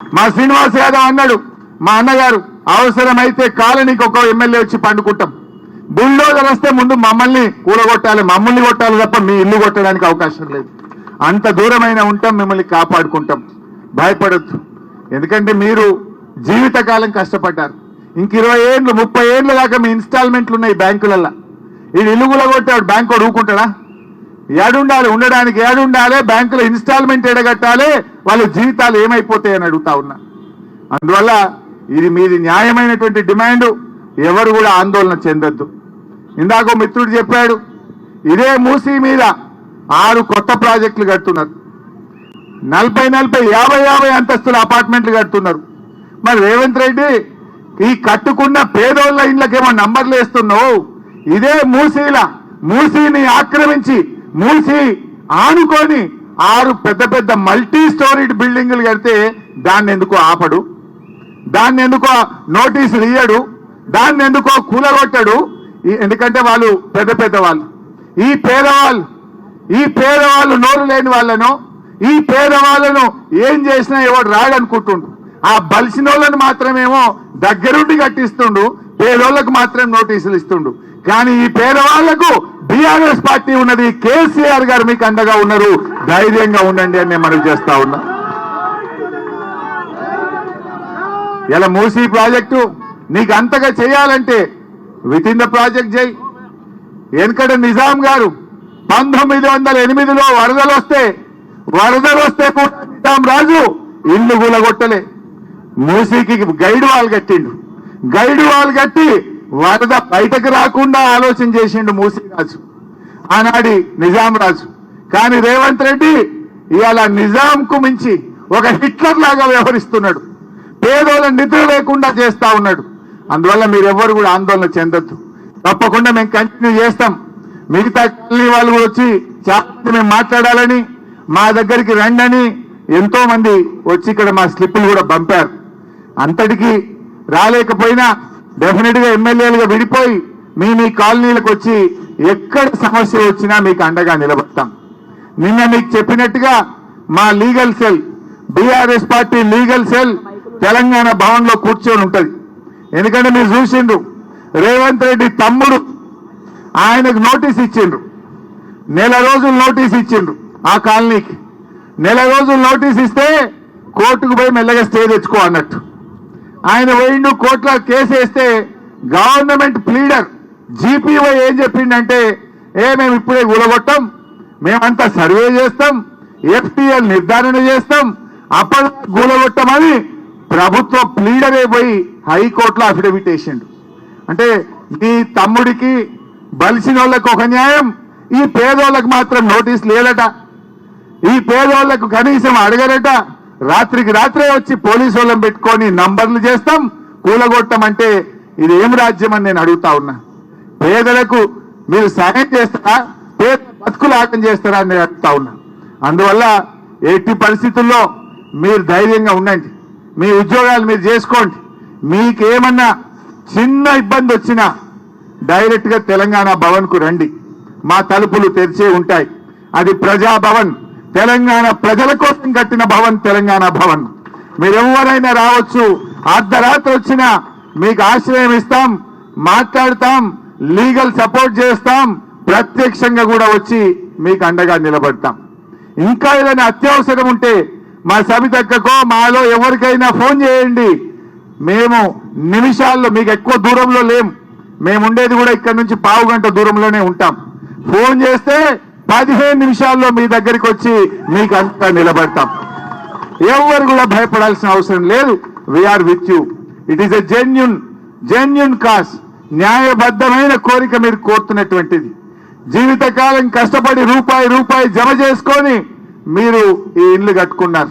మా శ్రీనివాస్ యాదవ్ అన్నాడు మా అన్నగారు అవసరమైతే కాలనీకి ఒక ఎమ్మెల్యే వచ్చి పండుకుంటాం. బుల్డోజర్ వస్తే ముందు మమ్మల్ని కూలగొట్టాలి. మమ్మల్ని కొట్టాలి తప్ప మీ ఇల్లు కొట్టడానికి అవకాశం లేదు. అంత దూరమైన ఉంటాం మిమ్మల్ని కాపాడుకుంటాం. భయపడొద్దు. ఎందుకంటే మీరు జీవితకాలం కష్టపడ్డారు. ఇంక ఇరవై ఏళ్ళు ముప్పై ఏళ్ళ దాకా మీ ఇన్స్టాల్మెంట్లు ఉన్నాయి బ్యాంకులల్లో. ఈ ఇల్లు కూలగొట్టాడు బ్యాంకు వాడు ఊరుకుంటాడా? ఏడుండాలి ఉండడానికి ఏడుండాలి బ్యాంకులో ఇన్స్టాల్మెంట్ ఎడగట్టాలి వాళ్ళ జీవితాలు ఏమైపోతాయని అడుగుతా ఉన్నా. అందువల్ల ఇది మీది న్యాయమైనటువంటి డిమాండ్ ఎవరు కూడా ఆందోళన చెందొద్దు. ఇందాక మిత్రుడు చెప్పాడు ఇదే మూసీ మీద ఆరు కొత్త ప్రాజెక్టులు కడుతున్నారు. నలభై నలభై యాభై యాభై అంతస్తుల అపార్ట్మెంట్లు కడుతున్నారు. మరి రేవంత్ రెడ్డి ఈ కట్టుకున్న పేదోళ్ళ ఇండ్లకేమో నంబర్లు వేస్తున్నావు? ఇదే మూసీల మూసీని ఆక్రమించి మూసి ఆనుకొని ఆరు పెద్ద పెద్ద మల్టీ స్టోరీడ్ బిల్డింగులు కడితే దాన్ని ఎందుకో ఆపడు? దాన్ని ఎందుకో నోటీసులు ఇయ్యడు? దాన్ని ఎందుకో కూలగొట్టడు? ఎందుకంటే వాళ్ళు పెద్ద పెద్ద వాళ్ళు ఈ పేదవాళ్ళు ఈ పేదవాళ్ళు నోరు లేని వాళ్ళను ఈ పేదవాళ్ళను ఏం చేసినా ఎవడు రాడనుకుంటుండు. ఆ బలిసినోళ్ళని మాత్రమేమో దగ్గరుండి కట్టిస్తుండు పేదోళ్ళకు మాత్రం నోటీసులు ఇస్తుండు. కానీ ఈ పేదవాళ్ళకు బీఆర్ఎస్ పార్టీ ఉన్నది కేసీఆర్ గారు మీకు అండగా ఉన్నారు ధైర్యంగా ఉండండి అని నేను మనవి చేస్తా ఉన్నా. ఇలా మూసీ ప్రాజెక్టు నీకు అంతగా చేయాలంటే విత్ ఇన్ ద ప్రాజెక్ట్ చేయి. ఎందుకంటే నిజాం గారు పంతొమ్మిది వందల ఎనిమిదిలో వరదలు వస్తే వరదలు వస్తే నిజాం రాజు ఇల్లు కూలగొట్టలే మూసీకి గైడ్ వాల్ కట్టిండు. గైడ్ వాల్ కట్టి వరద బయటకు రాకుండా ఆలోచన చేసిండు మూసీ రాజు. ఆనాడి నిజాం రాజు. కానీ రేవంత్ రెడ్డి ఇవాళ నిజాంకు మించి ఒక హిట్లర్ లాగా వ్యవహరిస్తున్నాడు. పేదోళ్ళ నిద్ర లేకుండా చేస్తా ఉన్నాడు. అందువల్ల మీరెవ్వరు కూడా ఆందోళన చెందొద్దు. తప్పకుండా మేము కంటిన్యూ చేస్తాం. మిగతా కాలనీ వాళ్ళు కూడా వచ్చి చాలా మేము మాట్లాడాలని మా దగ్గరికి రండని ఎంతో మంది వచ్చి ఇక్కడ మా స్లిప్పులు కూడా పంపారు. అంతటికి రాలేకపోయినా డెఫినెట్గా ఎమ్మెల్యేలుగా విడిపోయి మీ మీ కాలనీలకు వచ్చి ఎక్కడ సమస్య వచ్చినా మీకు అండగా నిలబడతాం. నిన్న మీకు చెప్పినట్టుగా మా legal cell BRS party legal cell Telangana భవన్లో కూర్చొని ఉంటుంది. ఎందుకంటే మీరు చూసిండ్రు రేవంత్ రెడ్డి తమ్ముడు ఆయనకు నోటీస్ ఇచ్చిండ్రు. నెల రోజులు నోటీస్ ఇచ్చిండ్రు ఆ కాలనీకి. నెల రోజులు నోటీస్ ఇస్తే కోర్టుకు పోయి మెల్లగా స్టే తెచ్చుకో అన్నట్టు. ఆయన పోయిండు కోర్టులో కేసు వేస్తే గవర్నమెంట్ ప్లీడర్. జీపీఓ ఏం చెప్పిండంటే ఏ మేము ఇప్పుడే కూలగొట్టాం మేమంతా సర్వే చేస్తాం ఎఫ్టీఎల్ నిర్ధారణ చేస్తాం అప్పటి కూలగొట్టమని ప్రభుత్వ ప్లీడరే పోయి హైకోర్టులో అఫిడవిట్ వేసిండు. అంటే మీ తమ్ముడికి బలిసిన వాళ్ళకు ఒక న్యాయం ఈ పేదోళ్ళకు మాత్రం నోటీస్ లేదట. ఈ పేదోళ్ళకు కనీసం అడగరట రాత్రికి రాత్రే వచ్చి పోలీసు వాళ్ళని పెట్టుకొని నంబర్లు చేస్తాం కూలగొట్టమంటే ఇది ఏం రాజ్యం అని నేను అడుగుతా ఉన్నా. పేదలకు మీరు సాయం చేస్తారా? పేద బతుకులు ఆటం చేస్తారా అని నేను అడుగుతా ఉన్నా. అందువల్ల ఎట్టి పరిస్థితుల్లో మీరు ధైర్యంగా ఉండండి. మీ ఉద్యోగాలు మీరు చేసుకోండి. మీకేమన్నా చిన్న ఇబ్బంది వచ్చినా డైరెక్ట్గా తెలంగాణ భవన్కు రండి. మా తలుపులు తెరిచే ఉంటాయి. అది ప్రజా భవన్ తెలంగాణ ప్రజల కోసం కట్టిన భవన్ తెలంగాణ భవన్. మీరెవరైనా రావచ్చు. అర్ధరాత్రి వచ్చినా మీకు ఆశ్రయం ఇస్తాం మాట్లాడతాం లీగల్ సపోర్ట్ చేస్తాం ప్రత్యక్షంగా కూడా వచ్చి మీకు అండగా నిలబడతాం. ఇంకా ఏదైనా అత్యవసరం ఉంటే మా సబితక్కకో మాలో ఎవరికైనా ఫోన్ చేయండి. మేము నిమిషాల్లో మీకు ఎక్కువ దూరంలో లేం. మేము ఉండేది కూడా ఇక్కడ నుంచి పావు గంట దూరంలోనే ఉంటాం. ఫోన్ చేస్తే పదిహేను నిమిషాల్లో మీ దగ్గరికి వచ్చి మీకు అంతా నిలబడతాం. ఎవరు కూడా భయపడాల్సిన అవసరం లేదు. We're with you it is a genuine genuine cause న్యాయబద్ధమైన కోరిక మీరు కోరుతున్నటువంటిది. జీవితకాలం కష్టపడి రూపాయి రూపాయి జమ చేసుకొని మీరు ఈ ఇల్లు కట్టుకున్నారు.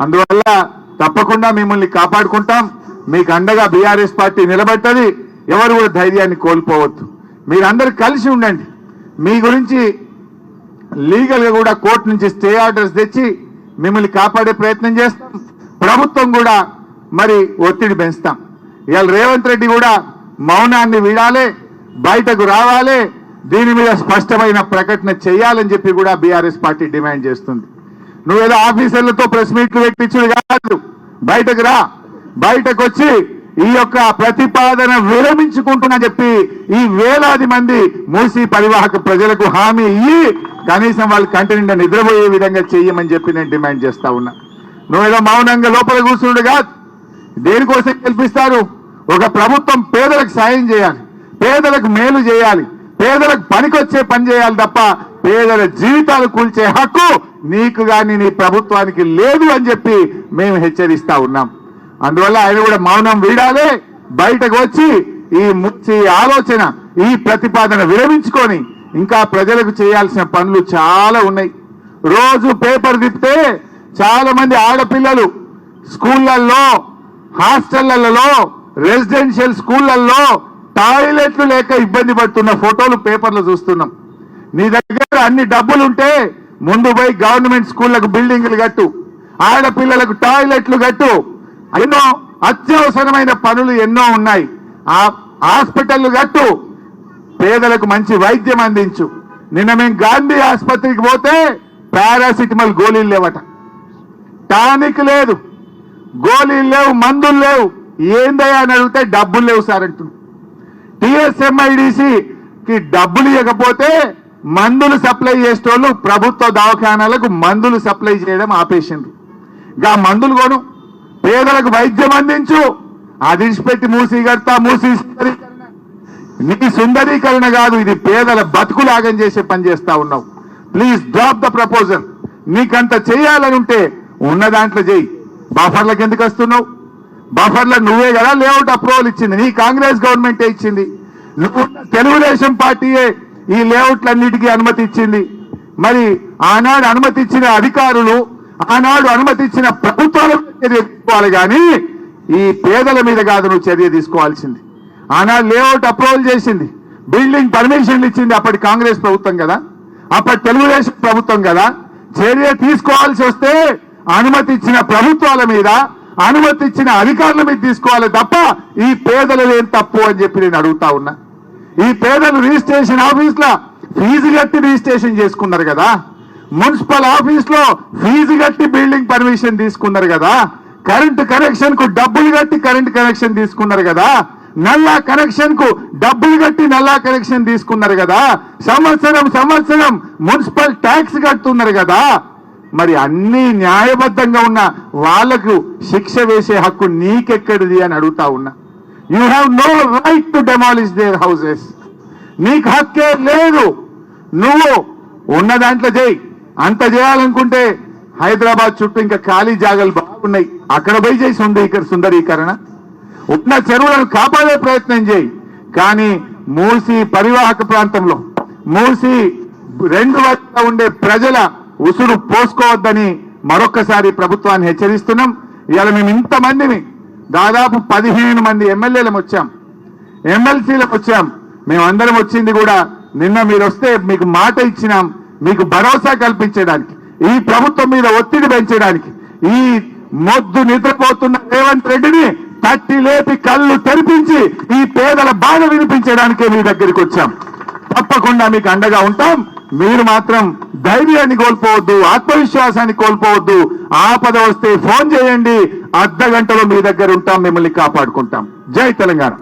అందువల్ల తప్పకుండా మిమ్మల్ని కాపాడుకుంటాం. మీకు అండగా బీఆర్ఎస్ పార్టీ నిలబెట్టది ఎవరు కూడా ధైర్యాన్ని కోల్పోవద్దు. మీరందరూ కలిసి ఉండండి. మీ గురించి లీగల్గా కూడా కోర్టు నుంచి స్టే ఆర్డర్స్ తెచ్చి మిమ్మల్ని కాపాడే ప్రయత్నం చేస్తాం. ప్రభుత్వం కూడా మరి ఒత్తిడి పెంచుతాం. ఇవాళ రేవంత్ రెడ్డి కూడా మౌనాన్ని వీడాలి బయటకు రావాలి దీని మీద స్పష్టమైన ప్రకటన చేయాలని చెప్పి కూడా బీఆర్ఎస్ పార్టీ డిమాండ్ చేస్తుంది. నువ్వేదో ఆఫీసర్లతో ప్రెస్ మీట్లు పెట్టించుడు కాదు. బయటకు రా. బయటకు వచ్చి ఈ యొక్క ప్రతిపాదన విరమించుకుంటున్నా చెప్పి ఈ వేలాది మంది మూసి పరివాహక ప్రజలకు హామీ ఇయ్యి కనీసం వాళ్ళు కంటి నిండా నిద్రపోయే విధంగా చెయ్యమని చెప్పి నేను డిమాండ్ చేస్తా ఉన్నా. నువ్వేదో మౌనంగా లోపల కూర్చుండు కాదు. దేనికోసం గెలిపిస్తారు? ఒక ప్రభుత్వం పేదలకు సాయం చేయాలి పేదలకు మేలు చేయాలి పేదలకు పనికొచ్చే పని చేయాలి తప్ప పేదల జీవితాలు కూల్చే హక్కు నీకు కానీ నీ ప్రభుత్వానికి లేదు అని చెప్పి మేము హెచ్చరిస్తా ఉన్నాం. అందువల్ల ఆయన కూడా మౌనం వీడాలి బయటకు వచ్చి ఈ ముచ్చి ఆలోచన ఈ ప్రతిపాదన విరమించుకొని ఇంకా ప్రజలకు చేయాల్సిన పనులు చాలా ఉన్నాయి. రోజు పేపర్ తిప్పితే చాలా మంది ఆడపిల్లలు స్కూళ్ళల్లో హాస్టళ్ళలో రెసిడెన్షియల్ స్కూళ్ళల్లో టాయిలెట్లు లేక ఇబ్బంది పడుతున్న ఫోటోలు పేపర్లు చూస్తున్నాం. నీ దగ్గర అన్ని డబ్బులుంటే ముందు పోయి గవర్నమెంట్ స్కూళ్ళకు బిల్డింగ్లు కట్టు ఆడపిల్లలకు టాయిలెట్లు కట్టు. ఎన్నో అత్యవసరమైన పనులు ఎన్నో ఉన్నాయి. ఆ హాస్పిటల్ కట్టు. పేదలకు మంచి వైద్యం అందించు. నిన్న మేము గాంధీ ఆసుపత్రికి పోతే పారాసిటమాల్ గోళీలు లేవట. టానిక్ లేదు. గోళీలు లేవు మందులు లేవు. ఏందయ్యా అని అడిగితే డబ్బులు లేవు సార్ అంటున్నాడు టిఎస్ఎంఐడిసికి డబ్బులు ఇవ్వకపోతే మందులు సప్లై చేసేటోళ్ళు ప్రభుత్వ దవాఖానాలకు మందులు సప్లై చేయడం ఆపేసిండ్రు. గా మందులు కొను. పేదలకు వైద్యం అందించు. అది ఇచ్చిపెట్టి మూసి కడతా మూసి సుందరీకరణ. నీ సుందరీకరణ కాదు ఇది పేదల బతుకులాగం చేసే పని చేస్తా ఉన్నావు. Please drop the proposal. నీకంత చేయాలని ఉంటే ఉన్న దాంట్లో చేయి. బఫర్లకు ఎందుకు వస్తున్నావు? బఫర్లో నువ్వే కదా లేఅవుట్ అప్రూవల్ ఇచ్చింది. నీ కాంగ్రెస్ గవర్నమెంటే ఇచ్చింది. నువ్వు తెలుగుదేశం పార్టీయే ఈ లేఅవుట్లన్నిటికీ అనుమతి ఇచ్చింది. మరి ఆనాడు అనుమతి ఇచ్చిన అధికారులు ఆనాడు అనుమతి ఇచ్చిన ప్రభుత్వాల చర్య తీసుకోవాలి కానీ ఈ పేదల మీద కాదు నువ్వు చర్య తీసుకోవాల్సింది. ఆనాడు లేఅవుట్ అప్రూవల్ చేసింది. బిల్డింగ్ పర్మిషన్లు ఇచ్చింది అప్పటి కాంగ్రెస్ ప్రభుత్వం కదా. అప్పటి తెలుగుదేశం ప్రభుత్వం కదా. చర్య తీసుకోవాల్సి వస్తే అనుమతి ఇచ్చిన ప్రభుత్వాల మీద అనుమతి ఇచ్చిన అధికారుల మీద తీసుకోవాలి తప్ప ఈ పేదలు ఏం తప్పు అని చెప్పి నేను అడుగుతా ఉన్నా. ఈ పేదలు రిజిస్ట్రేషన్ ఆఫీస్లో ఫీజు కట్టి రిజిస్ట్రేషన్ చేసుకున్నారు కదా. మున్సిపల్ ఆఫీస్లో ఫీజు కట్టి బిల్డింగ్ పర్మిషన్ తీసుకున్నారు కదా. కరెంట్ కనెక్షన్కు డబ్బులు కట్టి కరెంట్ కనెక్షన్ తీసుకున్నారు కదా. నల్లా కనెక్షన్కు డబ్బులు కట్టి నల్లా కనెక్షన్ తీసుకున్నారు కదా. సంవత్సరం సంవత్సరం మున్సిపల్ ట్యాక్స్ కడుతున్నారు కదా. మరి అన్ని న్యాయబద్ధంగా ఉన్న వాళ్ళకు శిక్ష వేసే హక్కు నీకెక్కడిది అని అడుగుతా ఉన్నా. You have no right to demolish their houses నీకు హక్కే లేదు. నువ్వు ఉన్న దాంట్లో చేయి. అంత చేయాలనుకుంటే హైదరాబాద్ చుట్టూ ఇంకా ఖాళీ జాగాలు బాగున్నాయి. అక్కడ పోయి చేయి సుందరీకర సుందరీకరణ. ఉన్న చెరువులను కాపాడే ప్రయత్నం చేయి. కానీ మూసి పరివాహక ప్రాంతంలో మూసి రెండు వైపులా ఉండే ప్రజల ఉసురు పోసుకోవద్దని మరొక్కసారి ప్రభుత్వాన్ని హెచ్చరిస్తున్నాం. ఇవాళ మేము ఇంతమందిని దాదాపు పదిహేను మంది ఎమ్మెల్యేలం వచ్చాం. ఎమ్మెల్సీలకు వచ్చాం. మేమందరం వచ్చింది కూడా నిన్న మీరు వస్తే మీకు మాట ఇచ్చినాం. మీకు భరోసా కల్పించడానికి ఈ ప్రభుత్వం మీద ఒత్తిడి పెంచడానికి ఈ మొద్దు నిద్రపోతున్న రేవంత్ రెడ్డిని తట్టి లేపి కళ్ళు తెరిపించి ఈ పేదల బాధ వినిపించడానికే మీ దగ్గరికి వచ్చాం. తప్పకుండా మీకు అండగా ఉంటాం. మీరు మాత్రం ధైర్యాన్ని కోల్పోవద్దు ఆత్మవిశ్వాసాన్ని కోల్పోవద్దు. ఆపద వస్తే ఫోన్ చేయండి. అర్ధ గంటలో మీ దగ్గర ఉంటాం మిమ్మల్ని కాపాడుకుంటాం. జై తెలంగాణ.